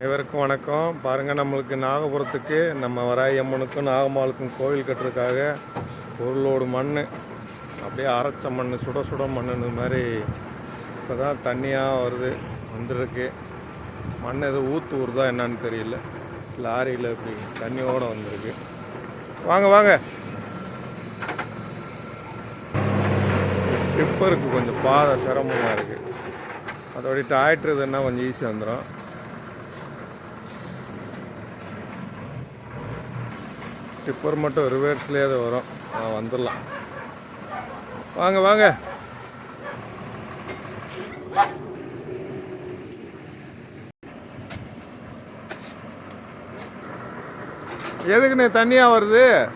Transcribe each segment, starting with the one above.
அனைவருக்கும் வணக்கம். பாருங்கள் நம்மளுக்கு நாகபுரத்துக்கு நம்ம வராய் அம்மனுக்கும் நாகம்மாளுக்கும் கோவில் கட்டுறதுக்காக பொருளோடு மண் அப்படியே அரைச்ச மண் சுட சுட மண்ணுன்னு மாதிரி இப்போ தான் தண்ணியாக வருது வந்துருக்கு. மண் எதுவும் ஊற்று ஊறுதா என்னன்னு தெரியல. லாரியில் இப்படி தண்ணியோடு வந்திருக்கு. வாங்க வாங்க. டிப்பருக்கு கொஞ்சம் பாதை சிரமமாக இருக்குது அதோட டாய்ட்டுறதுன்னா கொஞ்சம் ஈஸி வந்துடும் டிப்பர் மட்டும் ரிவர்ஸ்லேயே அது வரும். வந்துடலாம். வாங்க வாங்க. எதுக்குண்ணே தண்ணியாக வருது?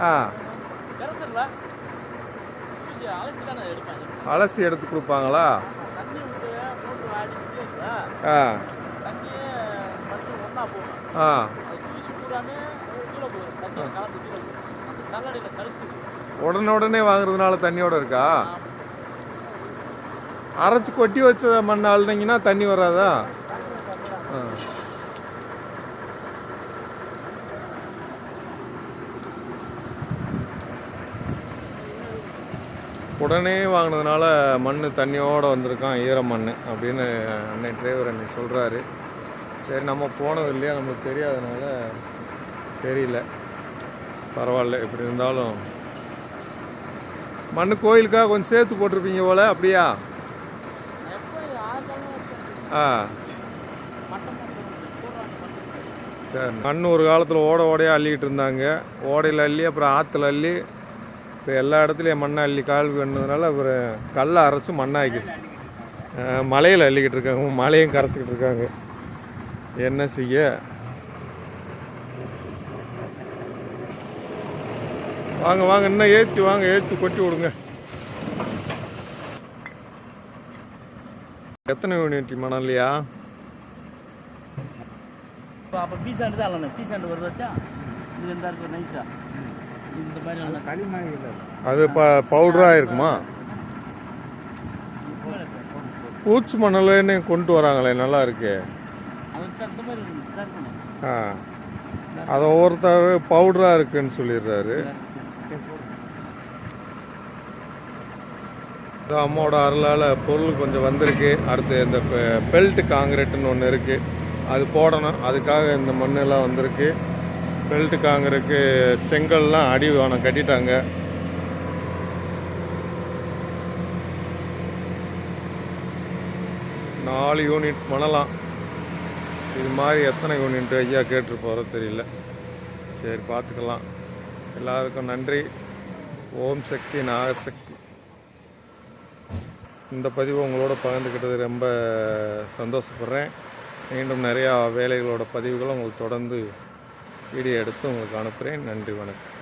ஆ. அலசி எடுத்து கொடுப்பாங்களா? ஆ. ஆ. உடனே உடனே வாங்குறதுனால தண்ணியோட இருக்கா? அரைச்சி கொட்டி வச்ச மண் அழுனீங்கன்னா தண்ணி வராதா? ஆ. உடனே வாங்கினதுனால மண் தண்ணியோடு வந்திருக்கான் ஈர மண் அப்படின்னு அன்னை டிரைவர் அன்னை சொல்கிறாரு சரி நம்ம போனது இல்லையா? நமக்கு தெரியாதனால தெரியல. பரவாயில்ல எப்படி இருந்தாலும். மண் கோயிலுக்காக கொஞ்சம் சேர்த்து போட்டிருப்பீங்க போல அப்படியா? ஆ. சரி மண் ஒரு காலத்தில் ஓட ஓடையாக அள்ளிக்கிட்டு இருந்தாங்க. ஓடையில் அள்ளி அப்புறம் ஆற்றுல அள்ளி இப்போ எல்லா இடத்துலையும் மண்ணை அள்ளி கால் பண்ணதுனால அப்புறம் கல்லை அரைச்சி மண்ணாக்கிடுச்சு. மலையில் அள்ளிக்கிட்டு இருக்காங்க மலையும் கரைச்சிக்கிட்டு இருக்காங்க. என்ன செய்ய? வாங்க வாங்க இன்னும் ஏற்றி வாங்க ஏற்றி கொட்டி விடுங்க. எத்தனை யூனிட் மணல்லையா? இப்போ அப்போ பீசாண்டு தான் அல்லண்ணே பீசாண்டு வருதாச்சா இது இந்த இருக்கு நைஸா இந்த மாதிரி இல்லை. அது ப பவுடராக இருக்குமா? பூச்சி மணல்னு கொண்டு வராங்களே நல்லா இருக்கு. ஆ. அதை ஒவ்வொருத்தர் பவுடராக இருக்குன்னு சொல்லிடுறாரு. இது அம்மாவோட அருளால் பொருள் கொஞ்சம் வந்திருக்கு. அடுத்து இந்த பெல்ட் காங்கிரீட்டுன்னு ஒன்று இருக்குது அது போடணும். அதுக்காக இந்த மண்ணெல்லாம் வந்திருக்கு. பெல்ட் காங்கிரீட்டு செங்கல்லாம் அடி வானம் கட்டிட்டாங்க. நாலு யூனிட் மணலாம். இது மாதிரி எத்தனை யூனிட் ஐயா கேட்டிருப்பாரோ தெரியல. சரி பார்த்துக்கலாம். எல்லாருக்கும் நன்றி. ஓம் சக்தி நாகசக்தி இந்த பதிவை உங்களோட பகிர்ந்துக்கிட்டது ரொம்ப சந்தோஷப்படுறேன். மீண்டும் நிறையா வேலைகளோட பதிவுகளை உங்களுக்கு தொடர்ந்து வீடியோ எடுத்து உங்களுக்கு அனுப்புகிறேன் நன்றி வணக்கம்.